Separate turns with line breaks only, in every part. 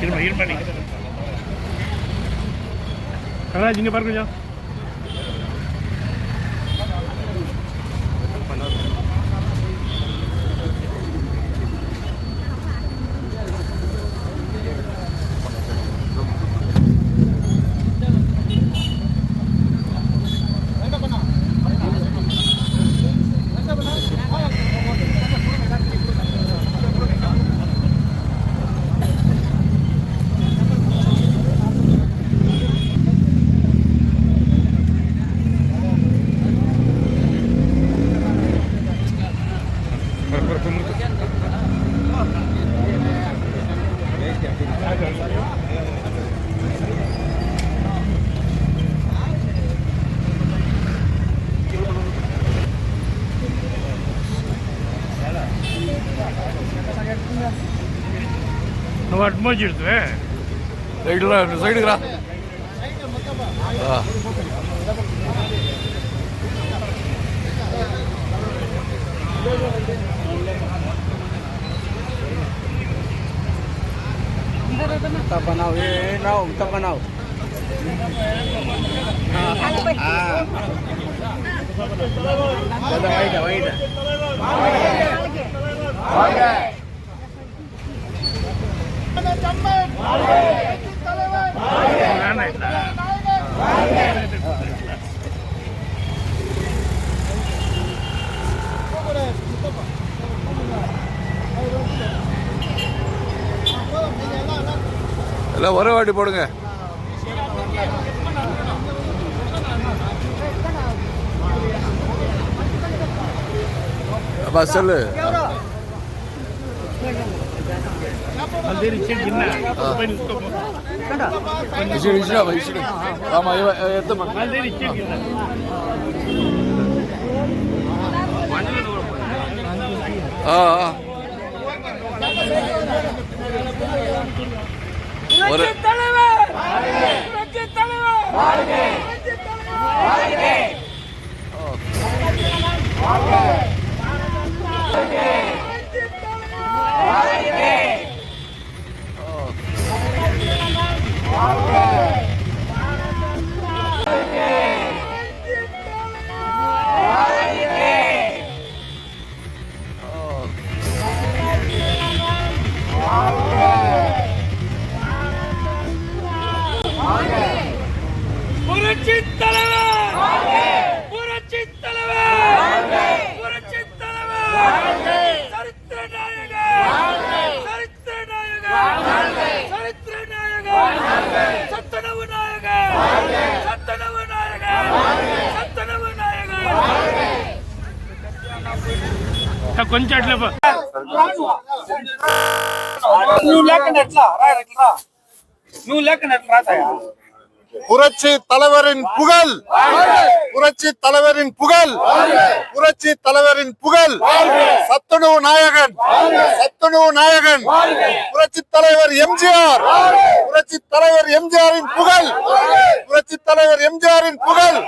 இருமா இருமா நீங்க கனராஜ் பாருங்க నువ్వు అటు మోచి
ఇడుతువే సైడ్లో సైడ్కి
రా ઉતા બનાવ એ ના ઉતા બનાવ બધા વાઈડા વાઈડા
எல்லாம் ஒரே வாட்டி போடுங்க. அப்பா சொல்லு. ఇచ్చి ఇచ్చినా ఇచ్చి ఆమా ఎత్తమ్మా
అదే ఇచ్చేది புரட்சி தலைவர் புரட்சி தலைவர் புரட்சி தலைவர் சரித்திர நாயகர் சரித்திர நாயகர் சரித்திர நாயகர் சத்தனவு நாயகர் சத்தனவு நாயகர் சத்தனவு நாயகர் కొంచెం అట్లా పో.
నువ్వు లేకుండా ఎట్లా రా ఎట్లా నువ్వు లేకుండా ఎట్లా రాతాయా
புரட்சி தலைவரின் புகழ். புரட்சி தலைவரின் புகழ். புரட்சி தலைவரின் புகழ். சத்துணவு நாயகன். சத்துணவு நாயகன். புரட்சி தலைவர் எம்ஜிஆர். புரட்சி தலைவர் எம்ஜிஆரின் புகழ். புரட்சி தலைவர் எம்ஜிஆரின் புகழ்.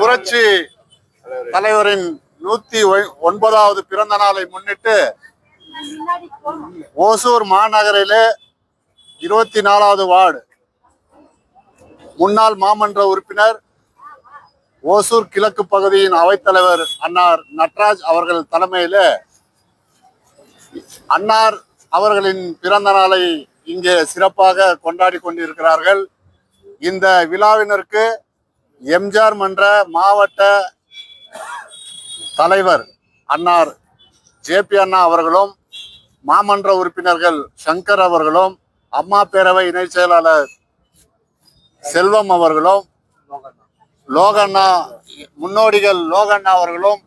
புரட்சி தலைவரின் நூத்தி ஒன்பதாவது பிறந்த நாளை முன்னிட்டு ஓசூர் மாநகரிலே இருபத்தி நாலாவது வார்டு. முன்னாள் மாமன்ற உறுப்பினர் ஓசூர் கிழக்கு பகுதியின் அவைத்தலைவர் அன்னார் நட்ராஜ் அவர்கள் தலைமையில அன்னார் அவர்களின் பிறந்த நாளை இங்கே சிறப்பாக கொண்டாடி கொண்டிருக்கிறார்கள். இந்த விழாவினருக்கு எம்ஜிஆர் மன்ற மாவட்ட தலைவர் அன்னார் ஜேபி அண்ணா அவர்களும் மாமன்ற உறுப்பினர்கள் சங்கர் அவர்களும் அம்மா பேரவை இணை செயலாளர் செல்வம் அவர்களும் லோகண்ணா முன்னோடிகள் லோகண்ணா அவர்களும்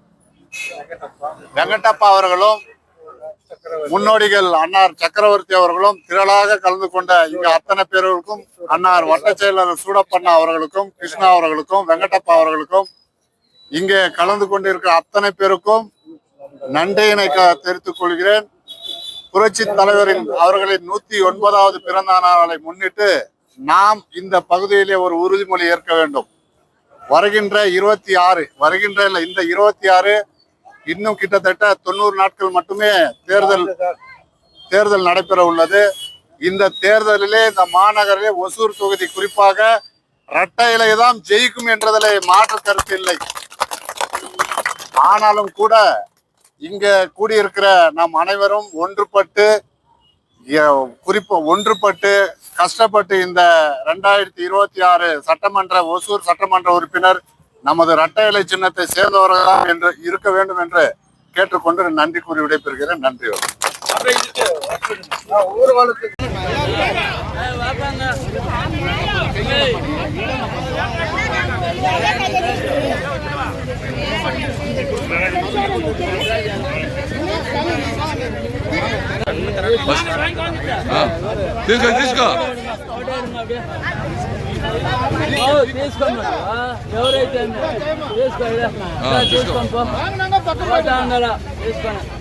வெங்கடப்பா அவர்களும் முன்னோடிகள் அன்னார் சக்கரவர்த்தி அவர்களும் திரளாக கலந்து கொண்ட இங்க அத்தனை பேர்களுக்கும் அன்னார் வட்ட செயலாளர் சூடப்பண்ணா அவர்களுக்கும் கிருஷ்ணா அவர்களுக்கும் வெங்கடப்பா அவர்களுக்கும் இங்கே கலந்து கொண்டிருக்கிற அத்தனை பேருக்கும் நன்றியினை க- தெரிவித்துக் கொள்கிறேன். புரட்சி தலைவரின் அவர்களின் நூத்தி ஒன்பதாவது பிறந்த நாளை முன்னிட்டு நாம் இந்த பகுதியிலே ஒரு உறுதிமொழி ஏற்க வேண்டும். வருகின்ற இருபத்தி ஆறு வருகின்ற இல்லை இந்த இருபத்தி ஆறு இன்னும் கிட்டத்தட்ட தொண்ணூறு நாட்கள் மட்டுமே தேர்தல் தேர்தல் நடைபெற உள்ளது. இந்த தேர்தலிலே இந்த மாநகரிலே ஒசூர் தொகுதி குறிப்பாக இரட்டை இலை தான் ஜெயிக்கும் என்றதிலே மாற்று கருத்து இல்லை. ஆனாலும் கூட இங்க கூடியிருக்கிற நாம் அனைவரும் ஒன்றுபட்டு எ- குறிப்பு ஒன்றுபட்டு கஷ்டப்பட்டு இந்த ரெண்டாயிரத்தி இருபத்தி ஆறு சட்டமன்ற ஒசூர் சட்டமன்ற உறுப்பினர் நமது இரட்டை இலை சின்னத்தை சேர்ந்தவர்கள் என்று இருக்க வேண்டும் என்று கேட்டுக்கொண்டு நன்றி கூறி விடைபெறுகிறேன். நன்றி.
తీసుకో తీసుకో.
తీసుకోండి ఎవరైతే తీసుకో
ఆ, తీసుకో.
తీసుకోండి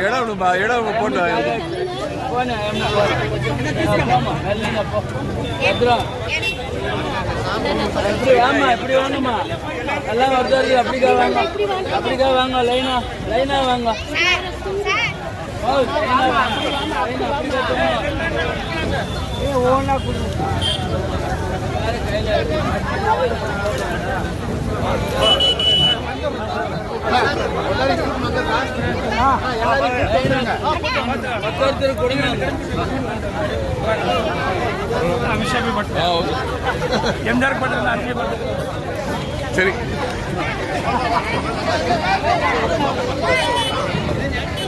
இடம் இடம் போட்டு ஆமா இப்படி வாங்கம்மா. எல்லாம் வருது அப்படிக்கா வாங்க. அப்படிக்கா வாங்க லைனா லைனா வாங்க. ஓனா கொடுங்க
அபிஷேகம் மட்டும் எம்ஜிஆர் பண்றது அரிசி பண்றது
சரி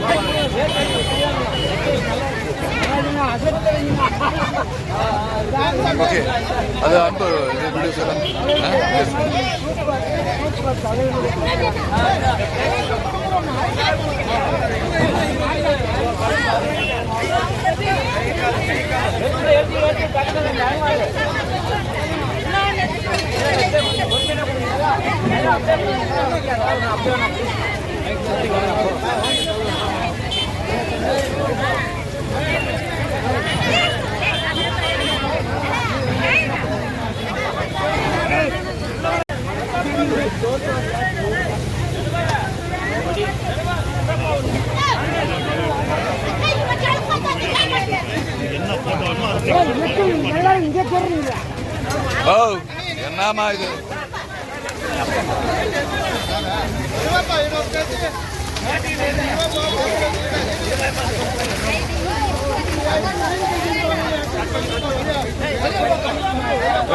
Thank you. ഓക്കെ അത് അമ്പത് വീഡിയോസ് ഇടാം Oh, ஓ என்னமா இது?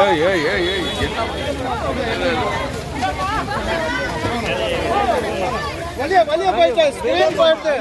ஏய்
ஏய் போயிட்டு